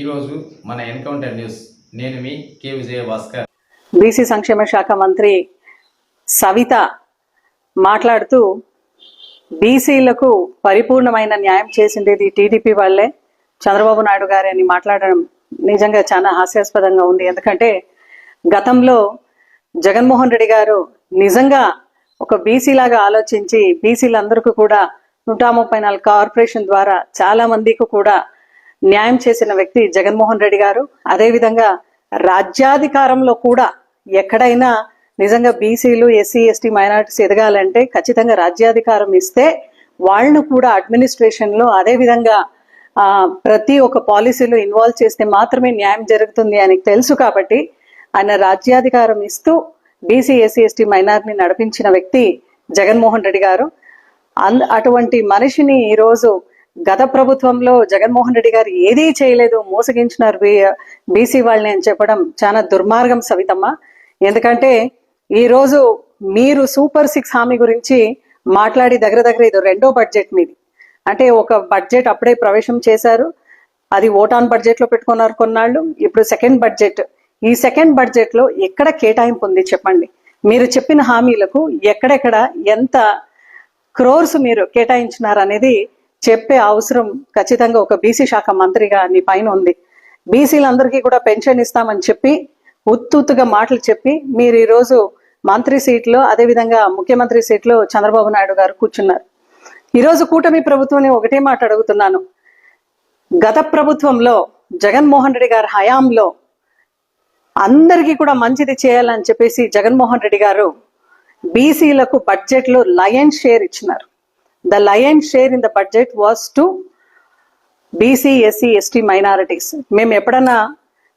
ఈరోజు మన encounter news. నేను మీ కే విజయ భాస్కర్ బీసీ సంక్షేమ శాఖ మంత్రి సవిత మాట్లాడుతూ బీసీలకు పరిపూర్ణమైన న్యాయం చేసింది టీడీపీ వాళ్ళే. చంద్రబాబు నాయుడు గారే అని మాట్లాడడం నిజంగా చాలా హాస్యాస్పదంగా ఉంది. ఎందుకంటే గతంలో జగన్మోహన్ రెడ్డి గారు నిజంగా ఒక బీసీ లాగా ఆలోచించి బీసీలందరికీ కూడా నూట ముప్పై నాలుగు కార్పొరేషన్ ద్వారా చాలా మందికి కూడా న్యాయం చేసిన వ్యక్తి జగన్మోహన్ రెడ్డి గారు. అదేవిధంగా రాజ్యాధికారంలో కూడా ఎక్కడైనా నిజంగా బీసీలు ఎస్సీ ఎస్టీ మైనార్టీస్ ఎదగాలంటే ఖచ్చితంగా రాజ్యాధికారం ఇస్తే వాళ్ళను కూడా అడ్మినిస్ట్రేషన్లో అదేవిధంగా ఆ, ప్రతి ఒక్క పాలసీలో ఇన్వాల్వ్ చేస్తే మాత్రమే న్యాయం జరుగుతుంది అని తెలుసు కాబట్టి ఆయన రాజ్యాధికారం ఇస్తూ బీసీ ఎస్సీ ఎస్టీ మైనారిటీని నడిపించిన వ్యక్తి జగన్మోహన్ రెడ్డి గారు. అటువంటి మనిషిని ఈరోజు గత ప్రభుత్వంలో జగన్మోహన్ రెడ్డి గారు ఏదీ చేయలేదు మోసగించినారు బీసీ వాళ్ళని అని చెప్పడం చాలా దుర్మార్గం సవితమ్మ. ఎందుకంటే ఈరోజు మీరు సూపర్ సిక్స్ హామీ గురించి మాట్లాడి దగ్గర దగ్గర ఇది రెండో బడ్జెట్ మీది. అంటే ఒక బడ్జెట్ అప్పుడే ప్రవేశం చేశారు. అది ఓటాన్ బడ్జెట్లో పెట్టుకున్నారు కొన్నాళ్ళు. ఇప్పుడు సెకండ్ బడ్జెట్. ఈ సెకండ్ బడ్జెట్లో ఎక్కడ కేటాయింపు ఉంది చెప్పండి? మీరు చెప్పిన హామీలకు ఎక్కడెక్కడ ఎంత క్రోర్స్ మీరు కేటాయించినారు అనేది చెప్పే అవసరం ఖచ్చితంగా ఒక బీసీ శాఖ మంత్రిగా నీ పైన ఉంది. బీసీలందరికీ కూడా పెన్షన్ ఇస్తామని చెప్పి ఉత్తుత్తుగా మాటలు చెప్పి మీరు ఈరోజు మంత్రి సీట్లో అదేవిధంగా ముఖ్యమంత్రి సీట్లో చంద్రబాబు నాయుడు గారు కూర్చున్నారు. ఈరోజు కూటమి ప్రభుత్వం ఒకటే మాట అడుగుతున్నాను. గత ప్రభుత్వంలో జగన్మోహన్ రెడ్డి గారి హయాంలో అందరికీ కూడా మంచిది చేయాలని చెప్పేసి జగన్మోహన్ రెడ్డి గారు బీసీలకు బడ్జెట్లో లయన్ షేర్ ఇచ్చినారు. The lion share in the budget was to BC SC ST minorities మేము ఎప్పుడన్నా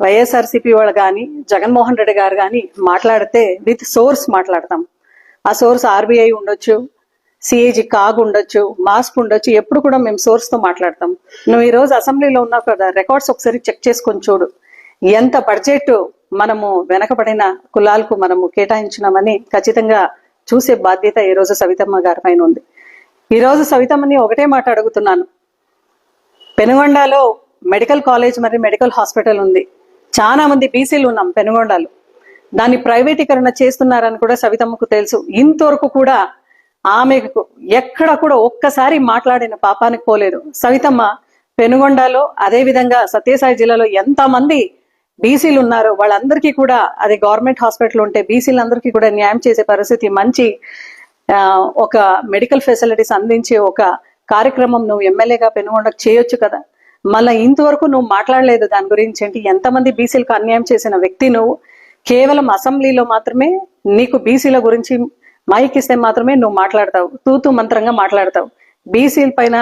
వైఎస్ఆర్సీపీ వాళ్ళు కానీ జగన్మోహన్ రెడ్డి గారు కానీ మాట్లాడితే విత్ సోర్స్ మాట్లాడతాం. ఆ సోర్స్ ఆర్బీఐ ఉండొచ్చు సిఏజీ కాగ్ ఉండొచ్చు మాస్క్ ఉండొచ్చు ఎప్పుడు కూడా మేము సోర్స్తో మాట్లాడతాం. నువ్వు ఈ రోజు అసెంబ్లీలో ఉన్నావు కదా రికార్డ్స్ ఒకసారి చెక్ చేసుకొని చూడు. ఎంత బడ్జెట్ మనము వెనకబడిన కులాలకు మనము కేటాయించినామని ఖచ్చితంగా చూసే బాధ్యత ఈరోజు సవితమ్మ గారి పైన ఉంది. ఈ రోజు సవితమ్మని ఒకటే మాట అడుగుతున్నాను. పెనుగొండలో మెడికల్ కాలేజ్ మరియు మెడికల్ హాస్పిటల్ ఉంది. చాలా మంది బీసీలు ఉన్నాం పెనుగొండలో. దాన్ని ప్రైవేటీకరణ చేస్తున్నారని కూడా సవితమ్మకు తెలుసు. ఇంతవరకు కూడా ఆమెకు ఎక్కడ కూడా ఒక్కసారి మాట్లాడిన పాపానికి పోలేదు. సవితమ్మ పెనుగొండలో అదే విధంగా సత్యసాయి జిల్లాలో ఎంతమంది బీసీలు ఉన్నారో వాళ్ళందరికీ కూడా అది గవర్నమెంట్ హాస్పిటల్ ఉంటే బీసీలందరికీ కూడా న్యాయం చేసే పరిస్థితి మంచి ఒక మెడికల్ ఫెసిలిటీస్ అందించే ఒక కార్యక్రమం నువ్వు ఎమ్మెల్యేగా పెనుగొండకు చేయొచ్చు కదా. మళ్ళీ ఇంతవరకు నువ్వు మాట్లాడలేదు దాని గురించి ఏంటి ఎంతమంది బీసీలకు అన్యాయం చేసిన వ్యక్తి నువ్వు? కేవలం అసెంబ్లీలో మాత్రమే నీకు బీసీల గురించి మైక్ ఇస్తే మాత్రమే నువ్వు మాట్లాడతావు. తూతు మంత్రంగా మాట్లాడతావు. బీసీల పైన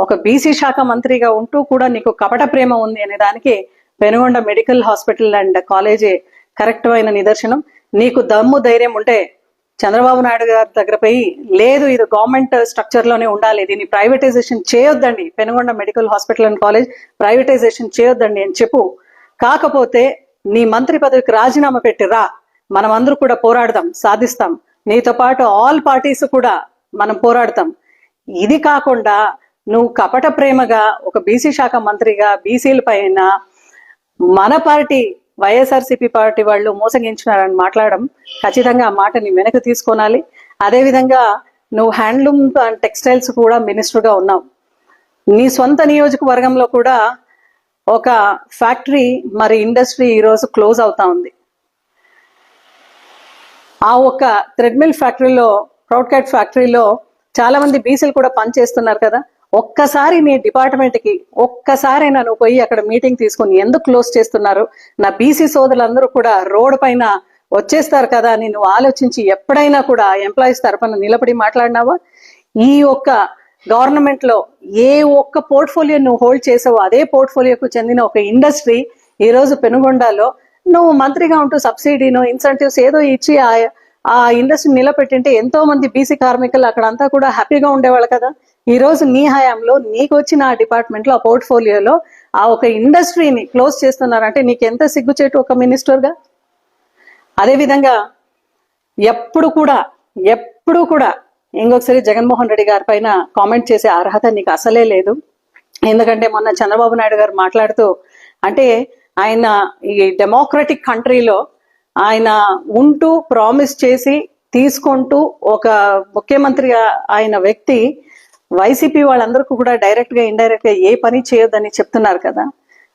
ఒక బీసీ శాఖ మంత్రిగా ఉంటూ కూడా నీకు కపట ప్రేమ ఉంది అనే దానికి Penukonda medical hospital and college correct అయిన నిదర్శనం. నీకు దమ్ము ధైర్యం ఉంటే చంద్రబాబు నాయుడు గారి దగ్గరపై లేదు ఇది గవర్నమెంట్ స్ట్రక్చర్లోనే ఉండాలి. దీన్ని ప్రైవేటైజేషన్ చేయొద్దండి. Penukonda medical hospital and college privatisation చేయొద్దండి అని చెప్పు. కాకపోతే నీ మంత్రి పదవికి రాజీనామా పెట్టి రా. మనం అందరూ కూడా పోరాడదాం సాధిస్తాం. నీతో పాటు ఆల్ పార్టీస్ కూడా మనం పోరాడతాం. ఇది కాకుండా నువ్వు కపట ప్రేమగా ఒక బీసీ శాఖ మంత్రిగా బీసీల పైన మన పార్టీ వైఎస్ఆర్సీపీ పార్టీ వాళ్ళు మోసగించినారని మాట్లాడడం ఖచ్చితంగా ఆ మాటని వెనక్కి తీసుకోనాలి. అదేవిధంగా నువ్వు హ్యాండ్లూమ్ అండ్ టెక్స్టైల్స్ కూడా మినిస్టర్గా ఉన్నావు. నీ సొంత నియోజకవర్గంలో కూడా ఒక ఫ్యాక్టరీ మరి ఇండస్ట్రీ ఈరోజు క్లోజ్ అవుతా ఉంది. ఆ ఒక థ్రెడ్మిల్ ఫ్యాక్టరీలో క్రౌడ్ క్యాట్ ఫ్యాక్టరీలో చాలామంది బీసీలు కూడా పనిచేస్తున్నారు కదా. ఒక్కసారి నీ డిపార్ట్మెంట్కి ఒక్కసారి నన్ను పోయి అక్కడ మీటింగ్ తీసుకుని ఎందుకు క్లోజ్ చేస్తున్నారు? నా బీసీ సోదరులందరూ కూడా రోడ్ పైన వచ్చేస్తారు కదా అని నువ్వు ఆలోచించి ఎప్పుడైనా కూడా ఎంప్లాయీస్ తరఫున నిలబడి మాట్లాడినావా? ఈ ఒక్క గవర్నమెంట్లో ఏ ఒక్క పోర్ట్ఫోలియో నువ్వు హోల్డ్ చేసావో అదే పోర్ట్ఫోలియోకు చెందిన ఒక ఇండస్ట్రీ ఈ రోజు పెనుగొండలో నువ్వు మంత్రిగా ఉంటూ సబ్సిడీను ఇన్సెంటివ్స్ ఏదో ఇచ్చి ఆ ఆ ఇండస్ట్రీ నిలబెట్టింటే ఎంతో మంది బీసీ కార్మికులు అక్కడంతా కూడా హ్యాపీగా ఉండేవాళ్ళు కదా? ఈ రోజు నీ హయాంలో నీకు వచ్చిన ఆ డిపార్ట్మెంట్లో ఆ పోర్ట్ఫోలియోలో ఆ ఒక ఇండస్ట్రీని క్లోజ్ చేస్తున్నారంటే నీకు ఎంత సిగ్గుచేటు ఒక మినిస్టర్గా? అదేవిధంగా అదే విధంగా ఎప్పుడు కూడా ఎప్పుడు కూడా ఇంకొకసారి జగన్మోహన్ రెడ్డి గారి పైన కామెంట్ చేసే అర్హత నీకు అసలే లేదు. ఎందుకంటే మొన్న చంద్రబాబు నాయుడు గారు మాట్లాడుతూ అంటే ఆయన ఈ డెమోక్రటిక్ కంట్రీలో ఆయన ఉంటూ ప్రామిస్ చేసి తీసుకుంటూ ఒక ముఖ్యమంత్రి ఆయన వ్యక్తి వైసీపీ వాళ్ళందరికీ కూడా డైరెక్ట్గా ఇండైరెక్ట్గా ఏ పని చేయొద్దని చెప్తున్నారు కదా.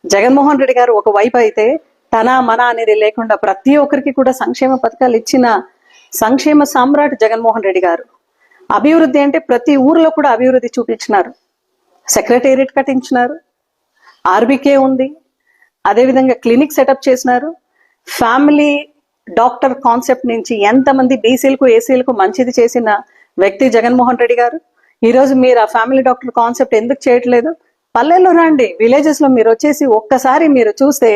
జగన్మోహన్ రెడ్డి గారు ఒక వైపు అయితే తన మన అనేది లేకుండా ప్రతి ఒక్కరికి కూడా సంక్షేమ పథకాలు ఇచ్చిన సంక్షేమ సామ్రాట్ జగన్మోహన్ రెడ్డి గారు. అభివృద్ధి అంటే ప్రతి ఊర్లో కూడా అభివృద్ధి చూపించినారు. సెక్రటేరియట్ కట్టించినారు. ఆర్బీకే ఉంది. అదేవిధంగా క్లినిక్ సెటప్ చేసినారు. ఫ్యామిలీ డాక్టర్ కాన్సెప్ట్ నుంచి ఎంతమంది బీసీలకు ఏసీలకు మంచిది చేసిన వ్యక్తి జగన్మోహన్ రెడ్డి గారు. ఈ రోజు మీరు ఆ ఫ్యామిలీ డాక్టర్ కాన్సెప్ట్ ఎందుకు చేయట్లేదు? పల్లెల్లో రండి. విలేజెస్లో మీరు వచ్చేసి ఒక్కసారి మీరు చూస్తే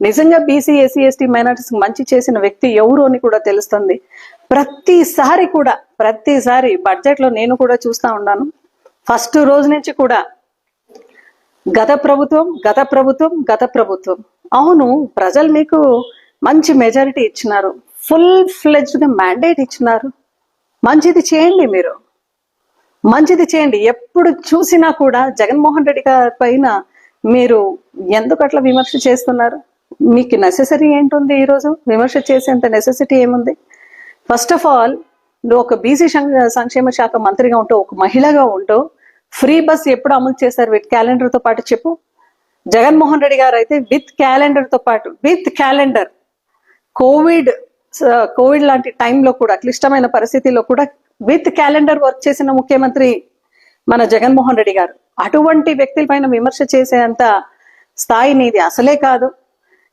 నిజంగా బీసీ ఎస్సీ ఎస్టీ మైనారిటీస్ మంచి చేసిన వ్యక్తి ఎవరు అని కూడా తెలుస్తుంది. ప్రతిసారి కూడా ప్రతిసారి బడ్జెట్లో నేను కూడా చూస్తా ఉన్నాను. ఫస్ట్ రోజు నుంచి కూడా గత ప్రభుత్వం గత ప్రభుత్వం గత ప్రభుత్వం. అవును ప్రజలు మీకు మంచి మెజారిటీ ఇచ్చినారు. ఫుల్ ఫ్లెజ్డ్గా మ్యాండేట్ ఇచ్చినారు. మంచిది చేయండి మీరు. మంచిది చేయండి. ఎప్పుడు చూసినా కూడా జగన్మోహన్ రెడ్డి గారి పైన మీరు ఎందుకు అట్లా విమర్శ చేస్తున్నారు? మీకు నెసెసరీ ఏంటుంది ఈరోజు? విమర్శ చేసేంత నెసెసిటీ ఏముంది? ఫస్ట్ ఆఫ్ ఆల్ నువ్వు ఒక బీసీ సంక్షేమ శాఖ మంత్రిగా ఉంటూ ఒక మహిళగా ఉంటూ ఫ్రీ బస్ ఎప్పుడు అమలు చేశారు విత్ క్యాలెండర్తో పాటు చెప్పు. జగన్మోహన్ రెడ్డి గారు అయితే విత్ క్యాలెండర్తో పాటు విత్ క్యాలెండర్ కోవిడ్ కోవిడ్ లాంటి టైంలో కూడా క్లిష్టమైన పరిస్థితిలో కూడా విత్ క్యాలెండర్ వర్క్ చేసిన ముఖ్యమంత్రి మన జగన్మోహన్ రెడ్డి గారు. అటువంటి వ్యక్తుల పైన విమర్శ చేసేంత స్థాయి నీది అసలే కాదు.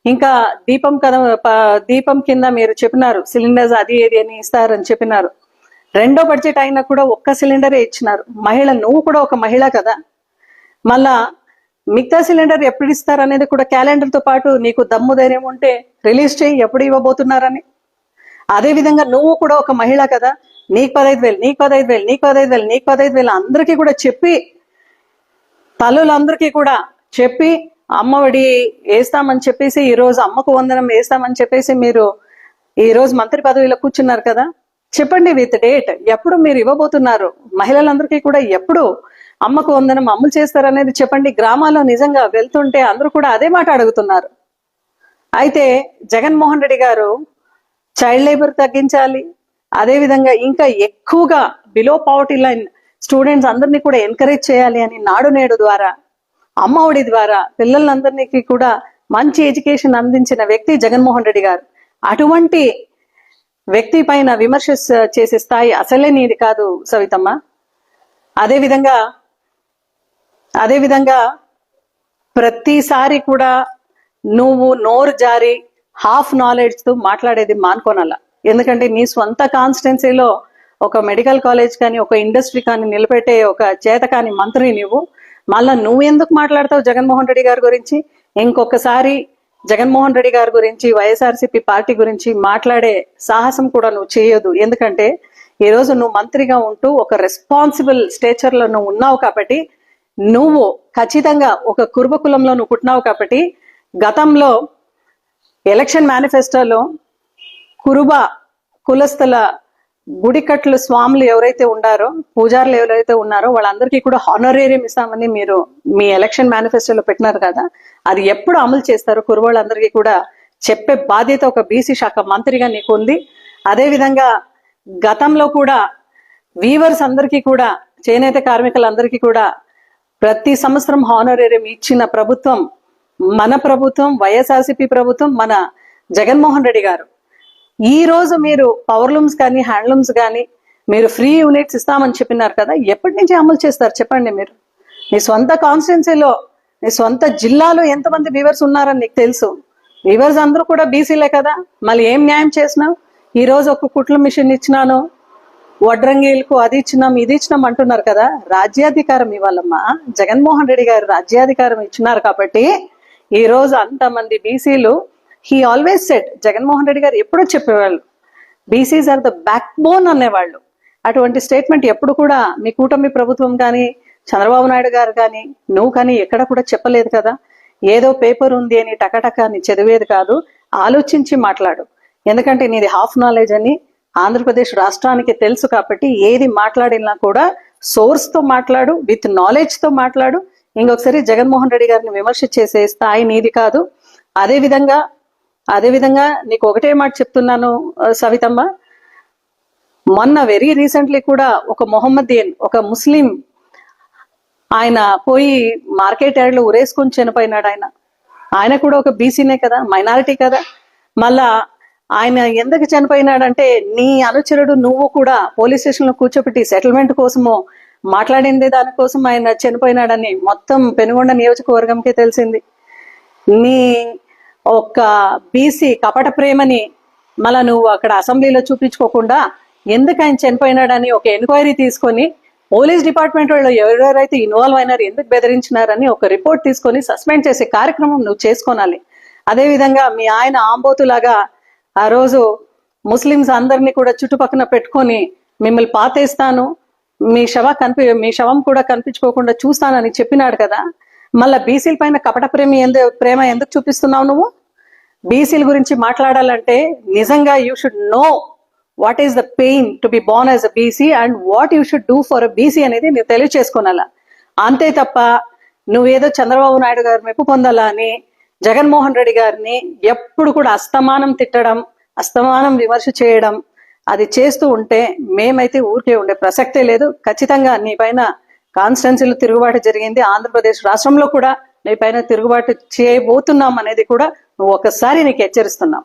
ఇంకా దీపం కథ దీపం కింద మీరు చెప్పినారు సిలిండర్స్ అది ఏది అని ఇస్తారని చెప్పినారు. రెండో బడ్జెట్ అయినా కూడా ఒక్క సిలిండరే ఇచ్చినారు. మహిళ నువ్వు కూడా ఒక మహిళ కదా. మళ్ళా మిగతా సిలిండర్ ఎప్పుడు ఇస్తారు అనేది కూడా క్యాలెండర్తో పాటు నీకు దమ్ము ధైర్యం ఉంటే రిలీజ్ చేయి ఎప్పుడు ఇవ్వబోతున్నారని. అదే విధంగా నువ్వు కూడా ఒక మహిళ కదా. నీకు పదహైదు వేలు నీకు పదహైదు వేలు నీకు పదహైదు వేలు నీకు పదహైదు వేలు అందరికీ కూడా చెప్పి తల్లులందరికీ కూడా చెప్పి అమ్మఒడి వేస్తామని చెప్పేసి ఈ రోజు అమ్మకు వందనం వేస్తామని చెప్పేసి మీరు ఈరోజు మంత్రి పదవిలో కూర్చున్నారు కదా? చెప్పండి విత్ డేట్. ఎప్పుడు మీరు ఇవ్వబోతున్నారు? మహిళలందరికీ కూడా ఎప్పుడు అమ్మకు వందనం అమలు చేస్తారనేది చెప్పండి. గ్రామాల్లో నిజంగా వెళ్తుంటే అందరూ కూడా అదే మాట అడుగుతున్నారు. అయితే జగన్మోహన్ రెడ్డి గారు చైల్డ్ లేబర్ తగ్గించాలి అదే విధంగా ఇంకా ఎక్కువగా బిలో పవర్టీ లైన్ స్టూడెంట్స్ అందరినీ కూడా ఎంకరేజ్ చేయాలి అని నాడు నేడు ద్వారా అమ్మఒడి ద్వారా పిల్లలందరికీ కూడా మంచి ఎడ్యుకేషన్ అందించిన వ్యక్తి జగన్మోహన్ రెడ్డి గారు. అటువంటి వ్యక్తి పైన విమర్శ చేసే స్థాయి అసలే నీది కాదు సవితమ్మ. అదేవిధంగా అదేవిధంగా అదే విధంగా ప్రతిసారి కూడా నువ్వు నోరు జారి హాఫ్ నాలెడ్జ్తో మాట్లాడేది మానుకోనల్ల ఎందుకంటే నీ సొంత కాన్స్టిట్యున్సీలో ఒక మెడికల్ కాలేజ్ కానీ ఒక ఇండస్ట్రీ కానీ నిలబెట్టే ఒక చేత కాని మంత్రి నువ్వు. మళ్ళా నువ్వు ఎందుకు మాట్లాడతావు జగన్మోహన్ రెడ్డి గారి గురించి? ఇంకొకసారి జగన్మోహన్ రెడ్డి గారి గురించి వైఎస్ఆర్సీపీ పార్టీ గురించి మాట్లాడే సాహసం కూడా నువ్వు చేయొద్దు. ఎందుకంటే ఈ రోజు నువ్వు మంత్రిగా ఉంటూ ఒక రెస్పాన్సిబుల్ స్టేచర్లో నువ్వు ఉన్నావు కాబట్టి నువ్వు ఖచ్చితంగా ఒక కురుబ కులంలో నువ్వు పుట్టినావు కాబట్టి గతంలో ఎలక్షన్ మేనిఫెస్టోలో కురుబ కులస్థల గుడికట్లు స్వాములు ఎవరైతే ఉన్నారో పూజారులు ఎవరైతే ఉన్నారో వాళ్ళందరికీ కూడా హానరేరియం ఇస్తామని మీరు మీ ఎలక్షన్ మేనిఫెస్టోలో పెట్టినారు కదా అది ఎప్పుడు అమలు చేస్తారు? కురువాళ్ళందరికీ కూడా చెప్పే బాధ్యత ఒక బీసీ శాఖ మంత్రిగా నీకు ఉంది. అదే విధంగా గతంలో కూడా వీవర్స్ అందరికీ కూడా చేనేత కార్మికులందరికీ కూడా ప్రతి సంవత్సరం హానరేరియం ఇచ్చిన ప్రభుత్వం మన ప్రభుత్వం వైఎస్ఆర్సీపీ ప్రభుత్వం మన జగన్మోహన్ రెడ్డి గారు. ఈ రోజు మీరు పవర్లూమ్స్ కానీ హ్యాండ్లూమ్స్ కానీ మీరు ఫ్రీ యూనిట్స్ ఇస్తామని చెప్పినారు కదా ఎప్పటి నుంచి అమలు చేస్తారు చెప్పండి మీరు? మీ సొంత కాన్స్టిట్యున్సీలో మీ సొంత జిల్లాలో ఎంతమంది వీవర్స్ ఉన్నారని నీకు తెలుసు. వీవర్స్ అందరూ కూడా బీసీలే కదా. మళ్ళీ ఏం న్యాయం చేసినావు? ఈ రోజు ఒక కుట్ల మిషన్ ఇచ్చినాను వడ్రంగీలకు అది ఇచ్చినాం ఇది ఇచ్చినాం అంటున్నారు కదా. రాజ్యాధికారం ఇవ్వాలమ్మా. జగన్మోహన్ రెడ్డి గారు రాజ్యాధికారం ఇచ్చినారు కాబట్టి ఈ రోజు అంతమంది బీసీలు he always said Jaganmohan Reddy garu ఎప్పుడో చెప్పేవాళ్ళు BCs are the backbone అనేవాళ్ళు. అటువంటి స్టేట్మెంట్ ఎప్పుడు కూడా మీ కూటమి ప్రభుత్వం కానీ చంద్రబాబు నాయుడు గారు కానీ నువ్వు కానీ ఎక్కడ కూడా చెప్పలేదు కదా. ఏదో పేపర్ ఉంది అని టకటక అని చదివేది కాదు ఆలోచించి మాట్లాడు. ఎందుకంటే నీది హాఫ్ నాలెడ్జ్ అని ఆంధ్రప్రదేశ్ రాష్ట్రానికి తెలుసు కాబట్టి ఏది మాట్లాడినా కూడా సోర్స్తో మాట్లాడు విత్ నాలెడ్జ్తో మాట్లాడు. ఇంకొకసారి జగన్మోహన్ రెడ్డి గారిని విమర్శ చేసే స్థాయి నీది కాదు. అదే అదేవిధంగా అదే విధంగా నీకు ఒకటే మాట చెప్తున్నాను సవితమ్మ. మొన్న వెరీ రీసెంట్లీ కూడా ఒక మొహమ్మదీన్ ఒక ముస్లిం ఆయన పోయి మార్కెట్ యార్డ్లో ఉరేసుకొని చనిపోయినాడు ఆయన. ఆయన కూడా ఒక బీసీనే కదా మైనారిటీ కదా. మళ్ళా ఆయన ఎందుకు చనిపోయినాడంటే నీ అనుచరుడు నువ్వు కూడా పోలీస్ స్టేషన్లో కూర్చోబెట్టి సెటిల్మెంట్ కోసమో మాట్లాడింది దానికోసం ఆయన చనిపోయినాడని మొత్తం పెనుగొండ నియోజకవర్గంకే తెలిసింది. నీ ఒక బీసీ కపట ప్రేమని మళ్ళా నువ్వు అక్కడ అసెంబ్లీలో చూపించుకోకుండా ఎందుకు ఆయన చనిపోయినాడని ఒక ఎంక్వైరీ తీసుకొని పోలీస్ డిపార్ట్మెంట్ వాళ్ళు ఎవరెవరైతే ఇన్వాల్వ్ అయినారు ఎందుకు బెదిరించినారని ఒక రిపోర్ట్ తీసుకొని సస్పెండ్ చేసే కార్యక్రమం నువ్వు చేసుకోనాలి. అదేవిధంగా మీ ఆయన ఆంబోతులాగా ఆ రోజు ముస్లిమ్స్ అందరినీ కూడా చుట్టుపక్కన పెట్టుకొని మిమ్మల్ని పాతేస్తాను మీ శవ కనిపి మీ శవం కూడా కనిపించుకోకుండా చూస్తానని చెప్పినాడు కదా. మళ్ళీ బీసీల పైన కపట ప్రేమ ఎందు ప్రేమ ఎందుకు చూపిస్తున్నావు నువ్వు? బీసీల గురించి మాట్లాడాలంటే నిజంగా you should know what is the pain to be born as a BC and what you should do for a BC అనేది నువ్వు తెలియచేసుకోనాలా. అంతే తప్ప నువ్వేదో చంద్రబాబు నాయుడు గారి మెప్పు పొందాలా అని జగన్మోహన్ రెడ్డి గారిని ఎప్పుడు కూడా అస్తమానం తిట్టడం అస్తమానం విమర్శ చేయడం అది చేస్తూ ఉంటే మేమైతే ఊరికే ఉండే ప్రసక్తే లేదు. ఖచ్చితంగా నీ పైన కాన్స్టెన్సీలు తిరుగుబాటు జరిగింది. ఆంధ్రప్రదేశ్ రాష్ట్రంలో కూడా నీ పైన తిరుగుబాటు చేయబోతున్నాం అనేది కూడా నువ్వు ఒకసారి నీకు హెచ్చరిస్తున్నాం.